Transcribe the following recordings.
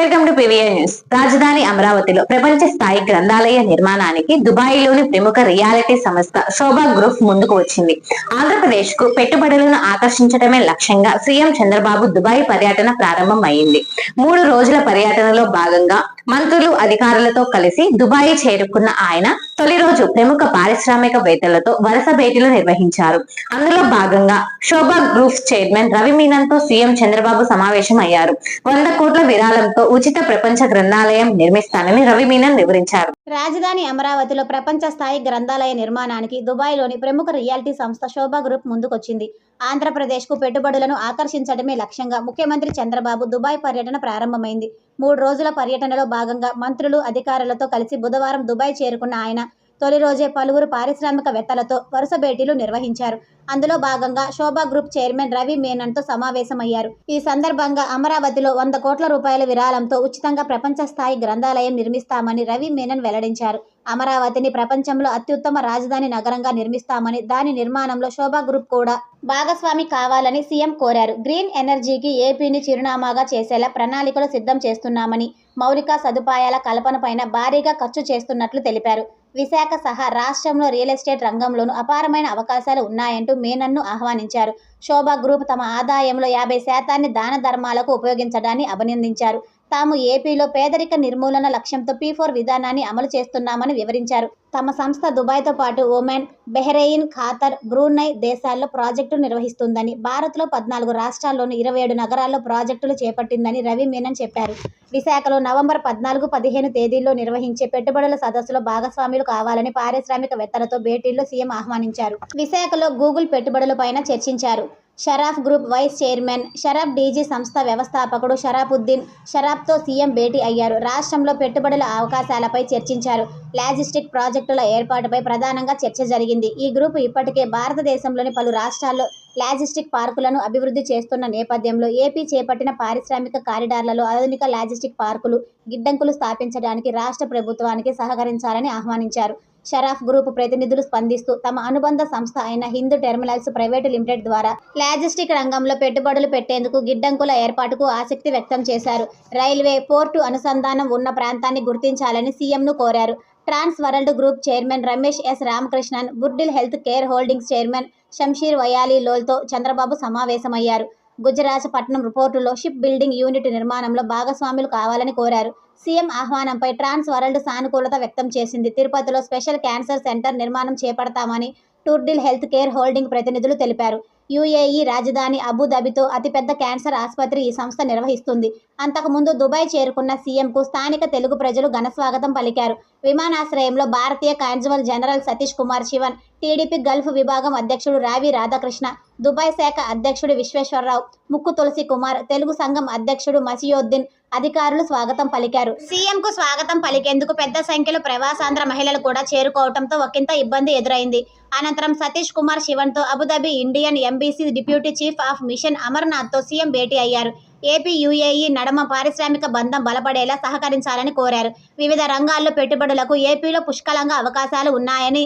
Welcome to PVN news రాజధాని అమరావతిలో ప్రపంచ స్థాయి గ్రంథాలయ నిర్మాణానికి దుబాయ్లోని ప్రముఖ రియాలిటీ సంస్థ శోభా గ్రూప్ ముందుకు వచ్చింది. ఆంధ్రప్రదేశ్కు పెట్టుబడులను ఆకర్షించడమే లక్ష్యంగా సీఎం చంద్రబాబు దుబాయ్ పర్యటన ప్రారంభం అయింది మూడు రోజుల పర్యటనలో భాగంగా మంత్రులు అధికారులతో కలిసి దుబాయ్ చేరుకున్న ఆయన తొలి రోజు ప్రముఖ పారిశ్రామికవేత్తలతో వరుస భేటీలు నిర్వహించారు. అందులో భాగంగా శోభా గ్రూప్స్ చైర్మన్ రవి మీనన్తో సీఎం చంద్రబాబు సమావేశం అయ్యారు. వంద కోట్ల విరాళంతో ఉచిత ప్రపంచ గ్రంథాలయం నిర్మిస్తానని రవి మీనన్ వివరించారు. రాజధాని అమరావతిలో ప్రపంచ స్థాయి గ్రంథాలయ నిర్మాణానికి దుబాయ్లోని ప్రముఖ రియాలిటీ సంస్థ శోభా గ్రూప్ ముందుకొచ్చింది. ఆంధ్రప్రదేశ్కు పెట్టుబడులను ఆకర్షించడమే లక్ష్యంగా ముఖ్యమంత్రి చంద్రబాబు దుబాయ్ పర్యటన ప్రారంభమైంది. మూడు రోజుల పర్యటనలో భాగంగా మంత్రులు అధికారులతో కలిసి బుధవారం దుబాయ్ చేరుకున్న ఆయన తొలి రోజే పలువురు పారిశ్రామికవేత్తలతో వరుస భేటీలు నిర్వహించారు. అందులో భాగంగా శోభా గ్రూప్ చైర్మన్ రవి మేనన్తో సమావేశమయ్యారు. ఈ సందర్భంగా అమరావతిలో వంద కోట్ల రూపాయల విరాళంతో ఉచితంగా ప్రపంచ స్థాయి గ్రంథాలయం నిర్మిస్తామని రవి మేనన్ వెల్లడించారు. అమరావతిని ప్రపంచంలో అత్యుత్తమ రాజధాని నగరంగా నిర్మిస్తామని దాని నిర్మాణంలో శోభా గ్రూప్ కూడా భాగస్వామి కావాలని సీఎం కోరారు. గ్రీన్ ఎనర్జీకి ఏపీని చిరునామాగా చేసేలా ప్రణాళికలు సిద్ధం చేస్తున్నామని మౌలిక సదుపాయాల కల్పనపైన భారీగా ఖర్చు చేస్తున్నట్లు తెలిపారు. విశాఖ సహా రాష్ట్రంలో రియల్ ఎస్టేట్ రంగంలోనూ అపారమైన అవకాశాలు ఉన్నాయంటూ మేనన్ను ఆహ్వానించారు. శోభా గ్రూప్ తమ ఆదాయంలో యాభై శాతాన్ని దాన ధర్మాలకు ఉపయోగించడాన్ని అభినందించారు. తాము ఏపీలో పేదరిక నిర్మూలన లక్ష్యంతో పీ ఫోర్ విధానాన్ని అమలు చేస్తున్నామని వివరించారు. తమ సంస్థ దుబాయ్తో పాటు ఒమెన్ బెహ్రెయిన్ ఖాతర్ బ్రూనై దేశాల్లో ప్రాజెక్టులు నిర్వహిస్తుందని భారత్లో పద్నాలుగు రాష్ట్రాల్లోని ఇరవై ఏడు నగరాల్లో ప్రాజెక్టులు చేపట్టిందని రవి మీనన్ చెప్పారు. విశాఖలో నవంబర్ పద్నాలుగు పదిహేను తేదీల్లో నిర్వహించే పెట్టుబడుల సదస్సులో భాగస్వాములు కావాలని పారిశ్రామికవేత్తలతో భేటీల్లో సీఎం ఆహ్వానించారు. విశాఖలో గూగుల్ పెట్టుబడులపైన చర్చించారు. Sharaf group vice chairman Sharaf DG సంస్థ వ్యవస్థాపకుడు షరాఫుద్దీన్ షరాఫ్తో సీఎం భేటీ అయ్యారు. రాష్ట్రంలో పెట్టుబడుల అవకాశాలపై చర్చించారు. లాజిస్టిక్ ప్రాజెక్టుల ఏర్పాటుపై ప్రధానంగా చర్చ జరిగింది. ఈ గ్రూప్ ఇప్పటికే భారతదేశంలోని పలు రాష్ట్రాల్లో లాజిస్టిక్ పార్కులను అభివృద్ధి చేస్తున్న నేపథ్యంలో ఏపీ చేపట్టిన పారిశ్రామిక కారిడార్లలో ఆధునిక లాజిస్టిక్ పార్కులు గిడ్డంకులు స్థాపించడానికి రాష్ట్ర ప్రభుత్వానికి సహకరించాలని ఆహ్వానించారు. షరాఫ్ గ్రూప్ ప్రతినిధులు స్పందిస్తూ తమ అనుబంధ సంస్థ అయిన హిందూ టెర్మినల్స్ ప్రైవేటు లిమిటెడ్ ద్వారా లాజిస్టిక్ రంగంలో పెట్టుబడులు పెట్టేందుకు గిడ్డంకుల ఏర్పాటుకు ఆసక్తి వ్యక్తం చేశారు. రైల్వే పోర్టు అనుసంధానం ఉన్న ప్రాంతాన్ని గుర్తించాలని సీఎంను కోరారు. Trans world group chairman Ramesh S Ramakrishnan Burjeel health care holdings chairman Shamsheer Vayalil లోల్తో Chandrababu సమావేశమయ్యారు. గుజరాజపట్నం రిపోర్టులో షిప్ బిల్డింగ్ యూనిట్ నిర్మాణంలో భాగస్వాములు కావాలని కోరారు. సీఎం ఆహ్వానంపై ట్రాన్స్ వరల్డ్ సానుకూలత వ్యక్తం చేసింది. తిరుపతిలో స్పెషల్ క్యాన్సర్ సెంటర్ నిర్మాణం చేపడతామని టూర్డిల్ హెల్త్ కేర్ హోల్డింగ్ ప్రతినిధులు తెలిపారు. యుఏఈ రాజధాని అబుదాబితో అతిపెద్ద క్యాన్సర్ ఆసుపత్రి ఈ సంస్థ నిర్వహిస్తుంది. అంతకుముందు దుబాయ్ చేరుకున్న సీఎంకు స్థానిక తెలుగు ప్రజలు ఘనస్వాగతం పలికారు. విమానాశ్రయంలో భారతీయ consul general Satish Kumar Sivan TDP Gulf విభాగం అధ్యక్షుడు రావి రాధాకృష్ణ దుబాయ్ శాఖ అధ్యక్షుడు విశ్వేశ్వరరావు ముక్కు తులసి కుమార్ తెలుగు సంఘం అధ్యక్షుడు మసియోద్దీన్ అధికారులు స్వాగతం పలికారు. సీఎంకు స్వాగతం పలికేందుకు పెద్ద సంఖ్యలో ప్రవాసాంధ్ర మహిళలు కూడా చేరుకోవడంతో ఒకంత ఇబ్బంది ఎదురైంది. అనంతరం Satish Kumar శివన్తో Abu Dhabi Indian embassy deputy chief of mission అమర్నాథ్తో CM భేటీ అయ్యారు. ఏపీ యుఏఈ నడమ పారిశ్రామిక బంధం బలపడేలా సహకరించాలని కోరారు. వివిధ రంగాల్లో పెట్టుబడులకు ఏపీలో పుష్కలంగా అవకాశాలు ఉన్నాయని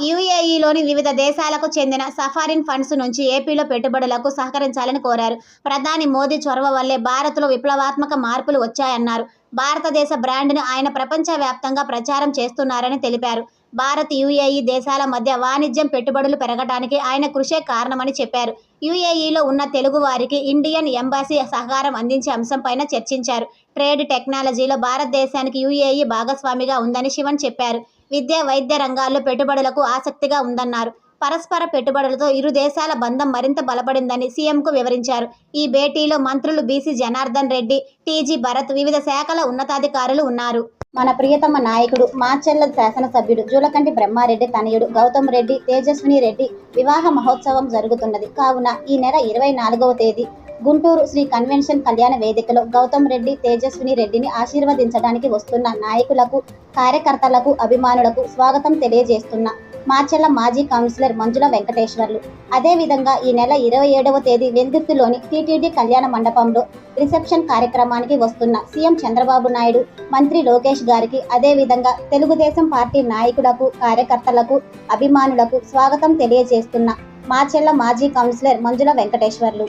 యుఏఈలోని వివిధ దేశాలకు చెందిన సఫారిన్ ఫండ్స్ నుంచి ఏపీలో పెట్టుబడులకు సహకరించాలని కోరారు. ప్రధాని మోదీ చొరవ వల్లే భారత్లో విప్లవాత్మక మార్పులు వచ్చాయన్నారు. భారతదేశ బ్రాండ్ను ఆయన ప్రపంచవ్యాప్తంగా ప్రచారం చేస్తున్నారని తెలిపారు. భారత్ యుఏఈ దేశాల మధ్య వాణిజ్యం పెట్టుబడులు పెరగడానికి ఆయన కృషే కారణమని చెప్పారు. యుఏఈలో ఉన్న తెలుగు వారికి ఇండియన్ ఎంబాసీ సహకారం అందించే అంశంపైన చర్చించారు. ట్రేడ్ టెక్నాలజీలో భారతదేశానికి యుఏఈ భాగస్వామిగా ఉందని శివన్ చెప్పారు. విద్య వైద్య రంగాల్లో పెట్టుబడులకు ఆసక్తిగా ఉందన్నారు. పరస్పర పెట్టుబడులతో ఇరు దేశాల బంధం మరింత బలపడిందని సీఎంకు వివరించారు. ఈ భేటీలో మంత్రులు బీసీ జనార్దన్ రెడ్డి టీజీ భరత్ వివిధ శాఖల ఉన్నతాధికారులు ఉన్నారు. మన ప్రియతమ నాయకుడు మాచెల్ల శాసనసభ్యుడు జూలకంటి బ్రహ్మారెడ్డి తనయుడు గౌతమ్ రెడ్డి తేజస్విని రెడ్డి వివాహ మహోత్సవం జరుగుతున్నది. కావున ఈ నెల ఇరవై నాలుగవ తేదీ గుంటూరు శ్రీ కన్వెన్షన్ కళ్యాణ వేదికలో గౌతమ్ రెడ్డి తేజస్విని రెడ్డిని ఆశీర్వదించడానికి వస్తున్న నాయకులకు కార్యకర్తలకు అభిమానులకు స్వాగతం తెలియజేస్తున్న మాచెల్ల మాజీ కౌన్సిలర్ మంజుల వెంకటేశ్వర్లు. అదేవిధంగా ఈ నెల ఇరవై ఏడవ తేదీ వెందుర్తిలోని టీటీడీ కళ్యాణ మండపంలో రిసెప్షన్ కార్యక్రమానికి వస్తున్న సీఎం చంద్రబాబు నాయుడు మంత్రి లోకేష్ గారికి అదేవిధంగా తెలుగుదేశం పార్టీ నాయకులకు కార్యకర్తలకు అభిమానులకు స్వాగతం తెలియజేస్తున్న మాచెల్ల మాజీ కౌన్సిలర్ మంజుల వెంకటేశ్వర్లు.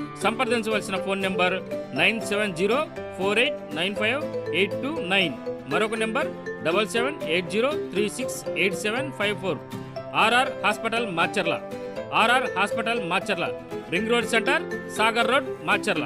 సంప్రదించవలసిన phone number nine seven zero four eight nine five eight two nine. మరొక number double seven eight zero three six eight seven five four. RR hospital Macherla. RR hospital Macherla. Ring road centre Sagar road Macherla.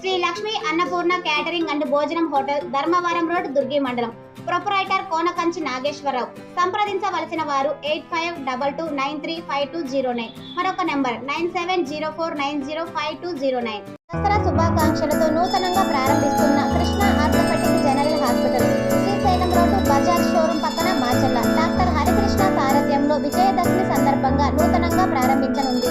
Shri Lakshmi Annapurna catering and భోజనం hotel Dharmavaram road Durgi మండలం. Proprietor Konakanchi Nageswararao. సంప్రదించవలసిన వారు eight five double two nine three five two zero nine. మరొక number nine seven zero four nine zero five two zero nine. Dasara శుభాకాంక్షలతో నూతనంగా ప్రారంభిస్తున్న Krishna orthopaedic general hospital. Srisailam road Bajaj showroom పక్కన Macherla. Doctor Harikrishna సారథ్యంలో విజయదశమి సందర్భంగా నూతనంగా ప్రారంభించనుంది.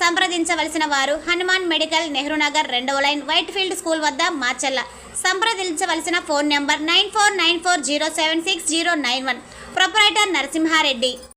సంప్రదించవలసిన వారు Hanuman medical Nehru Nagar రెండవ line white field school వద్ద మాచెల్ల సంప్రదించవలసిన phone number nine four nine four zero seven six zero nine one. Proprietor Narasimhareddy.